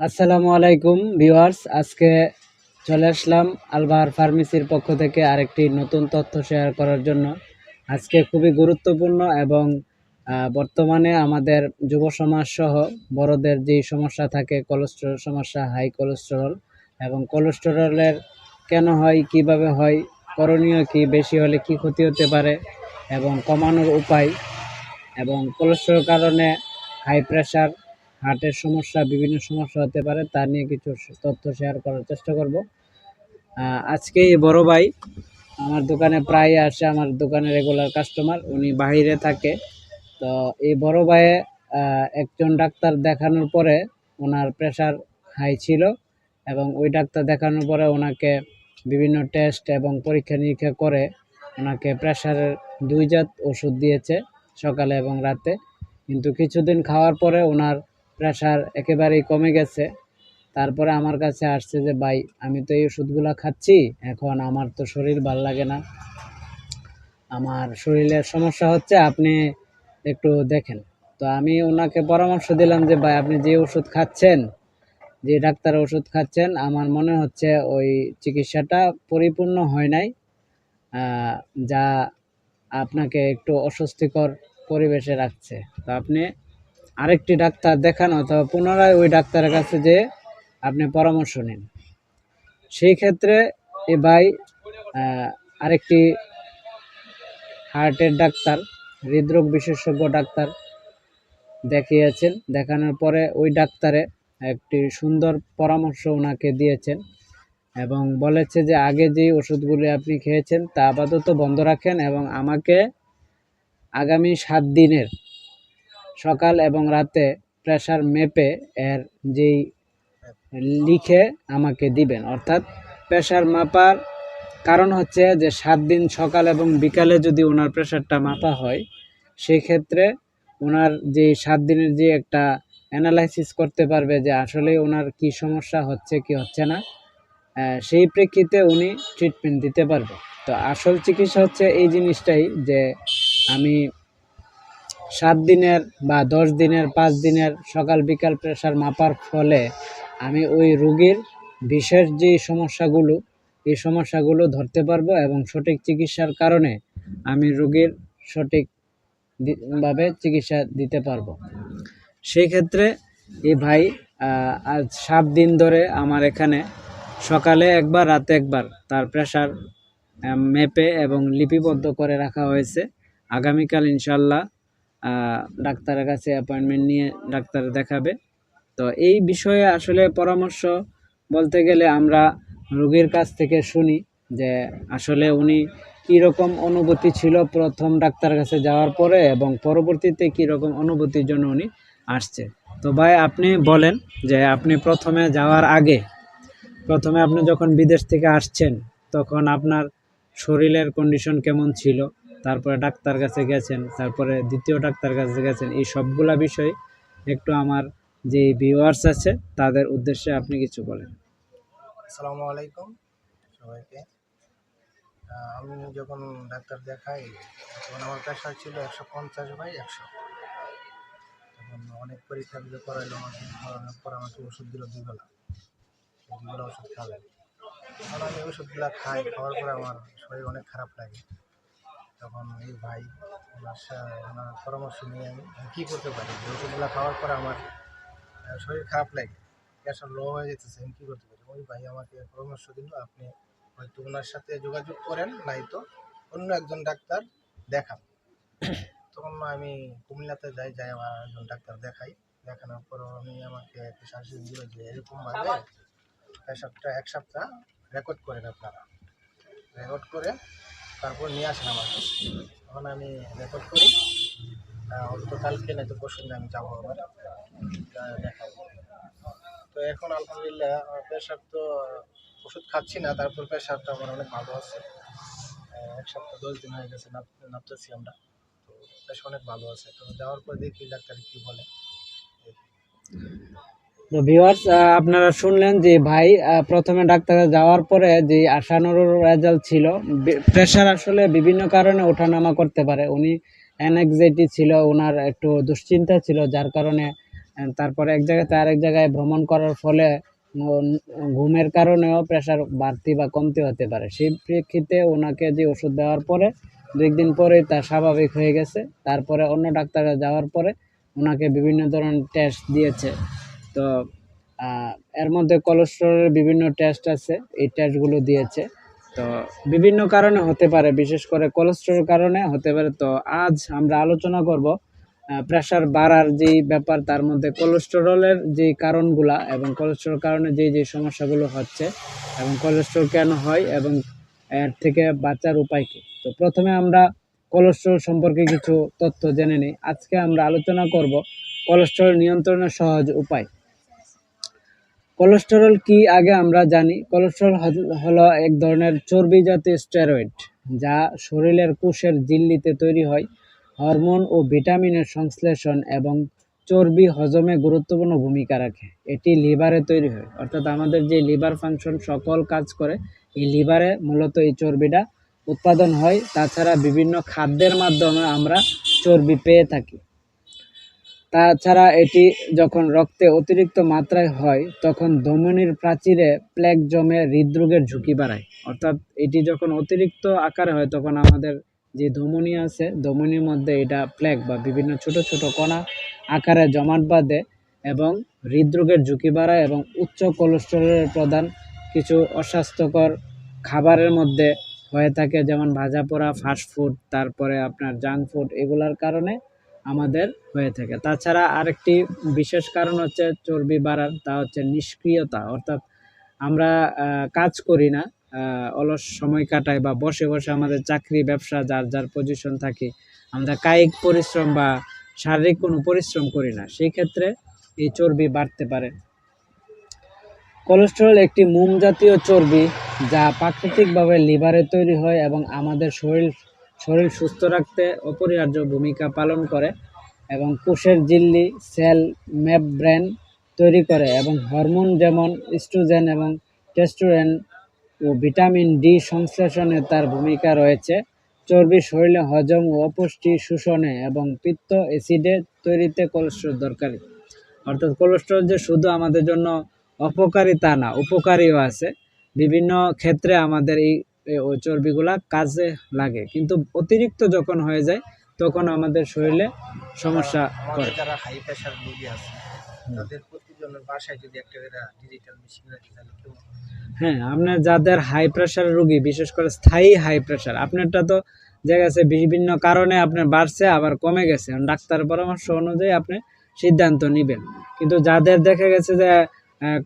আসসালামু আলাইকুম, ভিউয়ার্স। আজকে চলে আসলাম আলবাহার ফার্মেসির পক্ষ থেকে আরেকটি নতুন তথ্য শেয়ার করার জন্য। আজকে খুবই গুরুত্বপূর্ণ এবং বর্তমানে আমাদের যুব সমাজ সহ বড়দের যে সমস্যা থাকে, কোলেস্টেরল সমস্যা, হাই কোলেস্টেরল এবং কোলেস্টেরলের কেন হয়, কীভাবে হয়, করণীয় কি, বেশি হলে কি ক্ষতি হতে পারে এবং কমানোর উপায় এবং কোলেস্টেরল কারণে হাই প্রেশার হার্টের সমস্যা, বিভিন্ন সমস্যা হতে পারে, তা নিয়ে কিছু তথ্য শেয়ার করার চেষ্টা করব। আজকে এই বড় ভাই আমার দোকানে প্রায় আসে, আমার দোকানে রেগুলার কাস্টমার উনি বাইরে থাকে। তো এই বড় ভাইয়ে একজন ডাক্তার দেখানোর পরে ওনার প্রেশার হাই ছিল এবং ওই ডাক্তার দেখানোর পরে ওনাকে বিভিন্ন টেস্ট এবং পরীক্ষা নিরীক্ষা করে ওনাকে প্রেশারের দুই জাত ওষুধ দিয়েছে সকালে এবং রাতে। কিন্তু কিছুদিন খাওয়ার পরে ওনার প্রেশার একেবারেই কমে গেছে। তারপরে আমার কাছে আসছে যে, ভাই, আমি তো এই ওষুধগুলো খাচ্ছি, এখন আমার তো শরীর ভালো লাগে না। আমার শরীরের সমস্যা হচ্ছে, আপনি একটু দেখেন। তো আমি ওনাকে পরামর্শ দিলাম যে, ভাই, আপনি যে ওষুধ খাচ্ছেন, যে ডাক্তার ওষুধ খাচ্ছেন, আমার মনে হচ্ছে ওই চিকিৎসাটা পরিপূর্ণ হয় নাই যা আপনাকে একটু অস্বস্তিকর পরিবেশে রাখছে। তো আপনি আরেকটি ডাক্তার দেখান অথবা পুনরায় ওই ডাক্তারের কাছে যে আপনি পরামর্শ নিন। সেই ক্ষেত্রে এ ভাই আরেকটি হার্টের ডাক্তার, হৃদরোগ বিশেষজ্ঞ ডাক্তার দেখিয়েছেন। দেখানোর পরে ওই ডাক্তারে একটি সুন্দর পরামর্শ ওনাকে দিয়েছেন এবং বলেছে যে আগে যে ওষুধগুলি আপনি খেয়েছেন তা আপাতত বন্ধ রাখেন এবং আমাকে আগামী সাত দিনের সকাল এবং রাতে প্রেশার মেপে এর যেই লিখে আমাকে দিবেন। অর্থাৎ প্রেশার মাপার কারণ হচ্ছে যে সাত দিন সকাল এবং বিকালে যদি ওনার প্রেশারটা মাপা হয় সেই ক্ষেত্রে ওনার যে সাত দিনের যে একটা অ্যানালাইসিস করতে পারবে যে আসলে ওনার কি সমস্যা হচ্ছে, কি হচ্ছে না সেই প্রেক্ষিতে উনি ট্রিটমেন্ট দিতে পারবে। তো আসল চিকিৎসা হচ্ছে এই জিনিসটাই যে আমি সাত দিনের বা দশ দিনের, পাঁচ দিনের সকাল, বিকাল প্রেশার মাপার ফলে আমি ওই রুগীর বিশেষ যে সমস্যাগুলো, এই সমস্যাগুলো ধরতে পারব এবং সঠিক চিকিৎসার কারণে আমি রোগীর সঠিক দি- ভাবে চিকিৎসা দিতে পারব। সেই ক্ষেত্রে এই ভাই আজ সাত দিন ধরে আমার এখানে সকালে একবার, রাতে একবার তার প্রেশার মেপে এবং লিপিবদ্ধ করে রাখা হয়েছে। আগামীকাল ইনশাল্লাহ ডাক্তারের কাছে অ্যাপয়েন্টমেন্ট নিয়ে ডাক্তার দেখাবে। তো এই বিষয়ে আসলে পরামর্শ বলতে গেলে আমরা রোগীর কাছ থেকে শুনি যে আসলে উনি কীরকম অনুভূতি ছিল প্রথম ডাক্তার কাছে যাওয়ার পরে এবং পরবর্তীতে কীরকম অনুভূতির জন্য উনি আসছে। তো ভাই, আপনি বলেন যে আপনি প্রথমে যাওয়ার আগে, প্রথমে আপনি যখন বিদেশ থেকে আসছেন, তখন আপনার শরীরের কন্ডিশন কেমন ছিল? তারপরে ডাক্তার কাছে গেছেন, তারপরে দ্বিতীয় ডাক্তার কাছে গেছেন, এই সবগুলা বিষয় একটু আমার যে ভিউয়ার্স আছে তাদের উদ্দেশ্যে আপনি কিছু বলেন। আসসালামু আলাইকুম সবাইকে। আমি যখন ডাক্তার দেখাই, তখন আমার প্রেশার ছিল একশো পঞ্চাশ বাই একশো। তখন অনেক পরীক্ষাগুলো করাইলো আমাকে, করানোর পর আমাকে ওষুধ দিল দুবেলা দুবেলা ওষুধ খাবেন তখন আমি ওষুধগুলো খাই, খাওয়ার পরে আমার শরীর অনেক খারাপ লাগে। তখন এই ভাই ওনার ওনার পরামর্শ নিয়ে আমি কী করতে পারি? যে ওষুধগুলো খাওয়ার পরে আমার শরীর খারাপ লাগে প্রেশার লো হয়ে যেতেছে আমি কী করতে পারি? ওই ভাই আমাকে পরামর্শ দিল আপনি হয়তো ওনার সাথে যোগাযোগ করেন নাই তো অন্য একজন ডাক্তার দেখান। তখন আমি কুমিল্লাতে যাই যাই আমার একজন ডাক্তার দেখাই। দেখানোর পর আমি আমাকে একটা শাসন দিল যে এরকমভাবে সপ্তাহ এক সপ্তাহ রেকর্ড করেন আপনারা। রেকর্ড করে তারপর নিয়ে আসেন আমার কাছে। তখন আমি রেকর্ড করি। অন্তত কালকে নয়তো দিন আমি যাব আবার। দেখাবো। তো এখন আলহামদুলিল্লাহ, আমার প্রেশার তো, ওষুধ খাচ্ছি না, তারপর প্রেশারটা আমার অনেক ভালো আছে। এক সপ্তাহ দশ দিন হয়ে গেছে নাপ- নাপতেছি আমরা। তো প্রেশার অনেক ভালো আছে। তো যাওয়ার পর দেখি ডাক্তার কী বলে। তো ভিউয়ার্স আপনারা শুনলেন যে ভাই প্রথমে ডাক্তারে যাওয়ার পরে যে আশানুর রেজাল্ট ছিল প্রেশার আসলে বিভিন্ন কারণে ওঠানামা করতে পারে। উনি অ্যানএক্সাইটি ছিল ওনার একটু দুশ্চিন্তা ছিল, যার কারণে তারপরে এক জায়গাতে আরেক জায়গায় ভ্রমণ করার ফলে ঘুমের কারণেও প্রেশার বাড়তি বা কমতি হতে পারে। সেই প্রেক্ষিতে ওনাকে যে ওষুধ দেওয়ার পরে দুই দিন পরেই তা স্বাভাবিক হয়ে গেছে। তারপরে অন্য ডাক্তারে যাওয়ার পরে ওনাকে বিভিন্ন ধরনের টেস্ট দিয়েছে। তো এর মধ্যে কোলেস্টেরলের বিভিন্ন টেস্ট আছে, এই টেস্টগুলো দিয়েছে। তো, বিভিন্ন কারণে হতে পারে, বিশেষ করে কোলেস্টেরল কারণে হতে পারে। তো, আজ আমরা আলোচনা করব প্রেশার বাড়ার যে ব্যাপার, তার মধ্যে কোলেস্টেরলের যে কারণগুলা এবং কোলেস্টেরল কারণে যে যে সমস্যাগুলো হচ্ছে এবং কোলেস্টেরল কেন হয় এবং এর থেকে বাঁচার উপায় কী। তো, প্রথমে আমরা কোলেস্টেরল সম্পর্কে কিছু তথ্য জেনে নিই। আজকে আমরা আলোচনা করব কোলেস্টেরল নিয়ন্ত্রণের সহজ উপায়। কোলেস্টেরল কি আগে আমরা জানি? কোলেস্টেরল হলো এক ধরনের চর্বি জাতীয় স্টেরয়েড, যা শরীরের কোষের ঝিল্লিতে তৈরি হয়। হরমোন ও ভিটামিনের সংশ্লেষণ এবং চর্বি হজমে গুরুত্বপূর্ণ ভূমিকা রাখে। এটি লিভারে তৈরি হয়। অর্থাৎ আমাদের যে লিভার ফাংশন সকল কাজ করে, এই লিভারে মূলত এই চর্বিটা উৎপাদন হয়। তাছাড়া বিভিন্ন খাদ্যের মাধ্যমে আমরা চর্বি পেয়ে থাকি। তাছাড়া এটি যখন রক্তে অতিরিক্ত মাত্রায় হয়, তখন ধমনির প্রাচীরে প্লেগ জমে হৃদরোগের ঝুঁকি বাড়ায়। অর্থাৎ এটি যখন অতিরিক্ত আকারে হয়, তখন আমাদের যে ধমনী আছে, ধমনির মধ্যে এটা প্লেগ বা বিভিন্ন ছোট ছোট কণা আকারে জমাট বাঁধে এবং হৃদরোগের ঝুঁকি বাড়ায় এবং উচ্চ কোলেস্টেরলের প্রধান কিছু অস্বাস্থ্যকর খাবারের মধ্যে হয়ে থাকে, যেমন ভাজা পোড়া ফাস্টফুড তারপরে আপনার জাঙ্ক ফুড এগুলার কারণে আমাদের হয়ে থাকে। তাছাড়া আরেকটি বিশেষ কারণ হচ্ছে চর্বি বাড়ার, তা হচ্ছে নিষ্ক্রিয়তা। অর্থাৎ আমরা কাজ করি না অলস সময় কাটাই বা বসে বসে আমাদের চাকরি, ব্যবসা, যার যার পজিশন থাকি, আমরা কায়িক পরিশ্রম বা শারীরিক কোনো পরিশ্রম করি না। সেই ক্ষেত্রে এই চর্বি বাড়তে পারে। কোলেস্টেরল একটি মোম জাতীয় চর্বি, যা প্রাকৃতিকভাবে লিভারে তৈরি হয় এবং আমাদের শরীর শরীর সুস্থ রাখতে অপরিহার্য ভূমিকা পালন করে এবং কোষের ঝিল্লি সেল মেমব্রেন তৈরি করে এবং হরমোন যেমন ইস্ট্রোজেন এবং টেস্টোরেন ও ভিটামিন ডি সংশ্লেষণে তার ভূমিকা রয়েছে। চর্বি শরীরে হজম ও অপুষ্টি শোষণে এবং পিত্ত অ্যাসিডে তৈরিতে কোলেস্ট্রল দরকারি। অর্থাৎ কোলেস্টেরল যে শুধু আমাদের জন্য অপকারী তা না, উপকারীও আছে। বিভিন্ন ক্ষেত্রে আমাদের এই ওই চর্বিগুলা কাজে লাগে। কিন্তু অতিরিক্ত যখন হয়ে যায় তখন আমাদের শরীরে সমস্যা করে। যারা হাই প্রেশার রোগী আছে তাদের প্রতিজনের বাসায় যদি একটা ডিজিটাল মেশিন রাখি তাহলে হ্যাঁ আপনার যাদের হাই প্রেশার রোগী বিশেষ করে স্থায়ী হাই প্রেশার আপনারটা তো দেখা গেছে বিভিন্ন কারণে আপনার বাড়ছে আবার কমে গেছে। ডাক্তার পরামর্শ অনুযায়ী আপনি সিদ্ধান্ত নেবেন। কিন্তু যাদের দেখা গেছে যে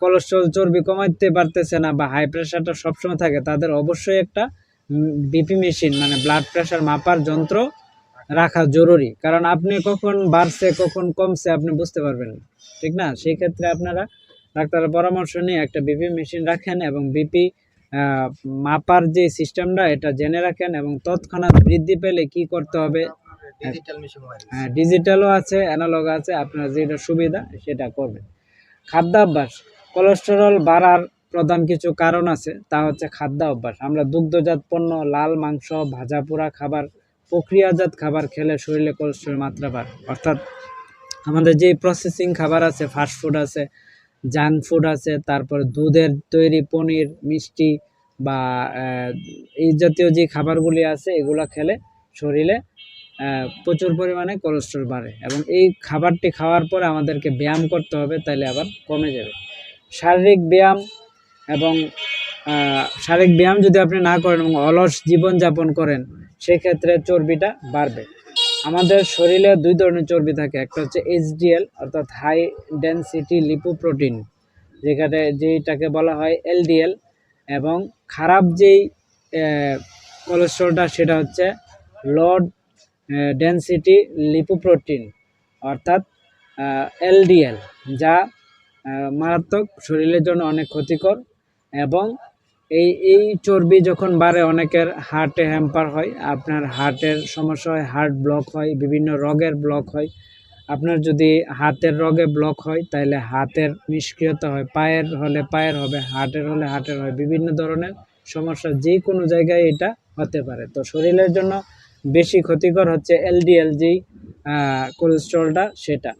কোলেস্ট্রল চর্বি কমাইতে পারতেছে না বা হাই প্রেশারটা সবসময় থাকে তাদের অবশ্যই একটা বিপি মেশিন মানে ব্লাড প্রেশার মাপার যন্ত্র রাখা জরুরি। কারণ আপনি কখন বাড়ছে কখন কমছে আপনি বুঝতে পারবেন না। ঠিক না? সেই ক্ষেত্রে আপনারা ডাক্তারের পরামর্শ নিয়ে একটা বিপি মেশিন রাখেন এবং বিপি মাপার যে সিস্টেমটা এটা জেনে রাখেন এবং তৎক্ষণাৎ বৃদ্ধি পেলে কি করতে হবে? ডিজিটাল মেশিন হ্যাঁ ডিজিটালও আছে অ্যানালগ আছে আপনার যেটা সুবিধা সেটা করবেন। খাদ্যাভ্যাস। কোলেস্টেরল বাড়ার প্রধান কিছু কারণ আছে, তা হচ্ছে খাদ্যাভ্যাস। আমরা দুগ্ধজাত পণ্য, লাল মাংস, ভাজা পোড়া খাবার, প্রক্রিয়াজাত খাবার খেলে শরীরে কোলেস্টেরল মাত্রা বাড়ে। অর্থাৎ আমাদের যে প্রসেসিং খাবার আছে ফাস্ট ফুড আছে জাঙ্ক ফুড আছে, তারপরে দুধের তৈরি পনির, মিষ্টি বা এই জাতীয় যে খাবারগুলি আছে, এগুলো খেলে শরীরে প্রচুর পরিমাণে কোলেস্ট্রল বাড়ে এবং এই খাবারটি খাওয়ার পরে আমাদেরকে ব্যায়াম করতে হবে তাহলে আবার কমে যাবে। শারীরিক ব্যায়াম এবং শারীরিক ব্যায়াম যদি আপনি না করেন এবং অলস জীবনযাপন করেন, সেক্ষেত্রে চর্বিটা বাড়বে। আমাদের শরীরে দুই ধরনের চর্বি থাকে, একটা হচ্ছে এইচডিএল অর্থাৎ হাই ডেনসিটি লিপোপ্রোটিন যেখানে যেটাকে বলা হয় এলডিএল এবং খারাপ যেই কোলেস্ট্রলটা সেটা হচ্ছে লোড ডেনসিটি লিপোপ্রোটিন অর্থাৎ এলডিএল যা মারাত্মক শরীরের জন্য অনেক ক্ষতিকর এবং এই এই চর্বি যখন বাড়ে, অনেকের হার্টে হ্যাম্পার হয়, আপনার হার্টের সমস্যা হয় হার্ট ব্লক হয়, বিভিন্ন রোগের ব্লক হয়। আপনার যদি হাতের রোগে ব্লক হয়, তাহলে হাতের নিষ্ক্রিয়তা হয়, পায়ের হলে পায়ের হবে, হার্টের হলে হার্টের হয় বিভিন্ন ধরনের সমস্যা যে কোনো জায়গায় এটা হতে পারে। তো শরীরের জন্য বেশি ক্ষতিকর হচ্ছে এলডিএল যেই কোলেস্ট্রলটা সেটা।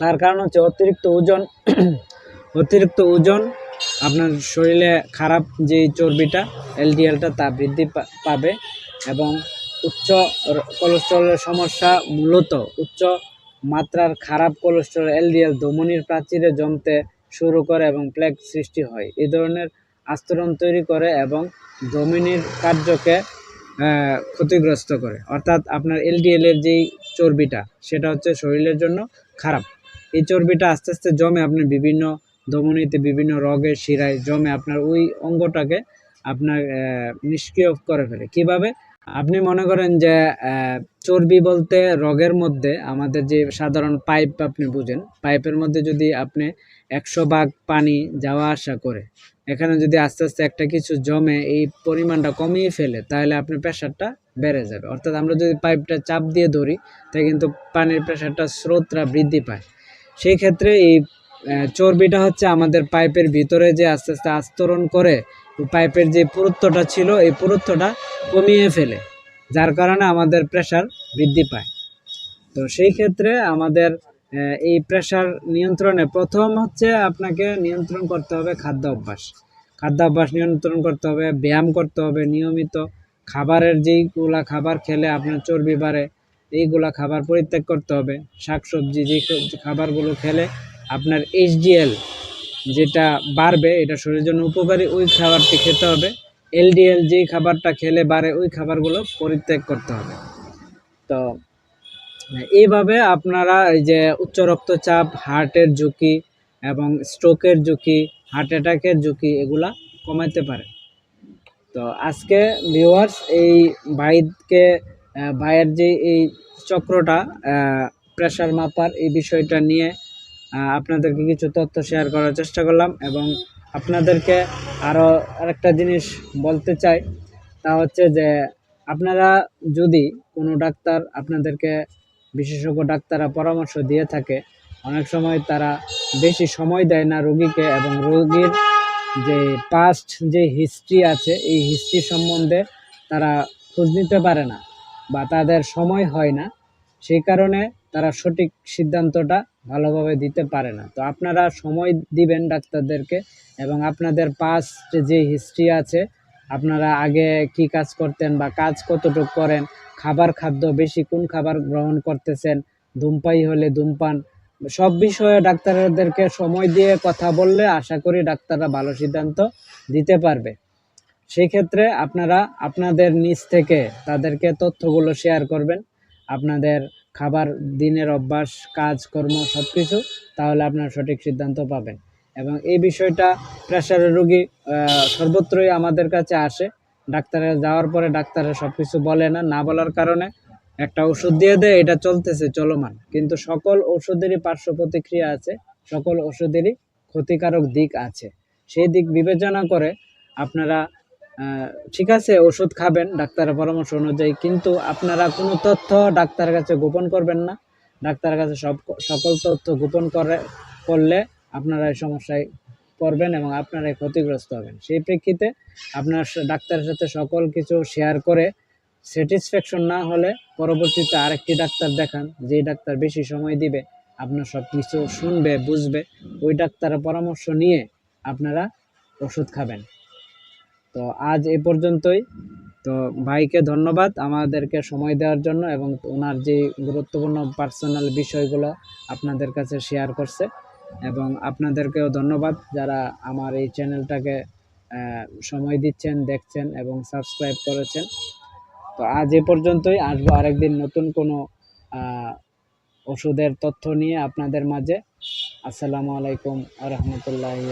তার কারণ হচ্ছে অতিরিক্ত ওজন অতিরিক্ত ওজন আপনার শরীরে খারাপ যে চর্বিটা এলডিএলটা তা বৃদ্ধি পাবে এবং উচ্চ কোলেস্ট্রলের সমস্যা মূলত উচ্চ মাত্রার খারাপ কোলেস্ট্রল এলডিএল ধমনির প্রাচীরে জমতে শুরু করে এবং প্লেগ সৃষ্টি হয়। এই ধরনের আস্তরণ তৈরি করে এবং ধমনির কার্যকে ক্ষতিগ্রস্ত করে। অর্থাৎ আপনার এলডিএল এর যেই চর্বিটা, সেটা হচ্ছে শরীরের জন্য খারাপ। এই চর্বিটা আস্তে আস্তে জমে আপনার বিভিন্ন ধমনীতে, বিভিন্ন রগের শিরায় জমে আপনার ওই অঙ্গটাকে আপনার নিষ্ক্রিয় করে ফেলে। কীভাবে? আপনি মনে করেন যে চর্বি বলতে রগের মধ্যে আমাদের যে সাধারণ পাইপ, আপনি বুঝেন। পাইপের মধ্যে যদি আপনি একশো ভাগ পানি যাওয়া আসা করে এখানে যদি আস্তে আস্তে একটা কিছু জমে, এই পরিমাণটা কমিয়ে ফেলে, তাহলে আপনার প্রেশারটা বেড়ে যাবে। অর্থাৎ আমরা যদি পাইপটা চাপ দিয়ে ধরি তাই কিন্তু পানির প্রেশারটা স্রোতটা বৃদ্ধি পায়। সেই ক্ষেত্রে এই চর্বিটা হচ্ছে আমাদের পাইপের ভিতরে যে আস্তে আস্তে আস্তরণ করে, পাইপের যে পুরুত্বটা ছিল, এই পুরুত্বটা কমিয়ে ফেলে, যার কারণে আমাদের প্রেশার বৃদ্ধি পায়। তো সেই ক্ষেত্রে আমাদের এই প্রেশার নিয়ন্ত্রণে প্রথম হচ্ছে আপনাকে নিয়ন্ত্রণ করতে হবে খাদ্য অভ্যাস। খাদ্য অভ্যাস নিয়ন্ত্রণ করতে হবে, ব্যায়াম করতে হবে নিয়মিত। খাবারের যেইগুলা খাবার খেলে আপনার চর্বি বাড়ে, এইগুলা খাবার পরিত্যাগ করতে হবে। শাকসবজি যে খাবারগুলো খেলে আপনার এইচডিএল যেটা বাড়বে, এটা শরীরের জন্য উপকারী, ওই খাবারটি খেতে হবে। এলডিএল যেই খাবারটা খেলে বাড়ে, ওই খাবারগুলো পরিত্যাগ করতে হবে। তো এইভাবে আপনারা এই যে উচ্চ রক্তচাপ হার্টের ঝুঁকি এবং স্ট্রোকের ঝুঁকি হার্ট অ্যাটাকের ঝুঁকি এগুলা কমাতে পারে। তো আজকে ভিউয়ার্স এই আহ, ভাইয়ের যে এই চক্রটা প্রেশার মাপার এই বিষয়টা নিয়ে আপনাদেরকে কিছু তথ্য শেয়ার করার চেষ্টা করলাম এবং আপনাদেরকে আরও আরেকটা জিনিস বলতে চাই। তা হচ্ছে যে আপনারা যদি কোনো ডাক্তার আপনাদেরকে বিশেষজ্ঞ ডাক্তাররা পরামর্শ দিয়ে থাকে, অনেক সময় তারা বেশি সময় দেয় না রোগীকে এবং রোগীর যে পাস্ট যে হিস্ট্রি আছে, এই হিস্ট্রি সম্বন্ধে তারা খোঁজ নিতে পারে না বা তাদের সময় হয় না। সেই কারণে তারা সঠিক সিদ্ধান্তটা ভালোভাবে দিতে পারে না। তো আপনারা সময় দিবেন ডাক্তারদেরকে এবং আপনাদের পাস্ট যে হিস্ট্রি আছে আপনারা আগে কি কাজ করতেন বা কাজ কতটুকু করেন? খাবার খাদ্য বেশি কোন খাবার গ্রহণ করতেছেন? ধূমপাই হলে ধূমপান, সব বিষয়ে ডাক্তারদেরকে সময় দিয়ে কথা বললে আশা করি ডাক্তাররা ভালো সিদ্ধান্ত দিতে পারবে। সেই ক্ষেত্রে আপনারা আপনাদের নিজ থেকে তাদেরকে তথ্যগুলো শেয়ার করবেন, আপনাদের খাবার, দিনের অভ্যাস কাজকর্ম সব কিছু তাহলে আপনার সঠিক সিদ্ধান্ত পাবেন। এবং এই বিষয়টা প্রেশারের রোগী সর্বত্রই আমাদের কাছে আসে। ডাক্তারের যাওয়ার পরে ডাক্তারের সব কিছু বলে না না বলার কারণে একটা ওষুধ দিয়ে দেয়, এটা চলতেছে, চলমান। কিন্তু সকল ওষুধেরই পার্শ্ব প্রতিক্রিয়া আছে, সকল ওষুধেরই ক্ষতিকারক দিক আছে। সেই দিক বিবেচনা করে আপনারা ঠিক আছে, ওষুধ খাবেন ডাক্তারের পরামর্শ অনুযায়ী, কিন্তু আপনারা কোনো তথ্য ডাক্তারের কাছে গোপন করবেন না। ডাক্তারের কাছে সব, সকল তথ্য গোপন করে, করলে আপনারা এই সমস্যায় পড়বেন এবং আপনারাই ক্ষতিগ্রস্ত হবেন। সেই প্রেক্ষিতে আপনার ডাক্তারের সাথে সকল কিছু শেয়ার করে স্যাটিসফ্যাকশন না হলে পরবর্তীতে আরেকটি ডাক্তার দেখান, যেই ডাক্তার বেশি সময় দিবে, আপনার সব কিছু শুনবে, বুঝবে, ওই ডাক্তারের পরামর্শ নিয়ে আপনারা ওষুধ খাবেন। তো আজ এ পর্যন্তই। তো ভাইকে ধন্যবাদ আমাদেরকে সময় দেওয়ার জন্য এবং ওনার যে গুরুত্বপূর্ণ পার্সোনাল বিষয়গুলো আপনাদের কাছে শেয়ার করছে। এবং আপনাদেরকেও ধন্যবাদ যারা আমার এই চ্যানেলটাকে সময় দিচ্ছেন, দেখছেন এবং সাবস্ক্রাইব করেছেন। তো আজ এ পর্যন্তই। আসব আরেকদিন নতুন কোনো ওষুধের তথ্য নিয়ে আপনাদের মাঝে। আসসালামু আলাইকুম আ রহমতুল্লাহি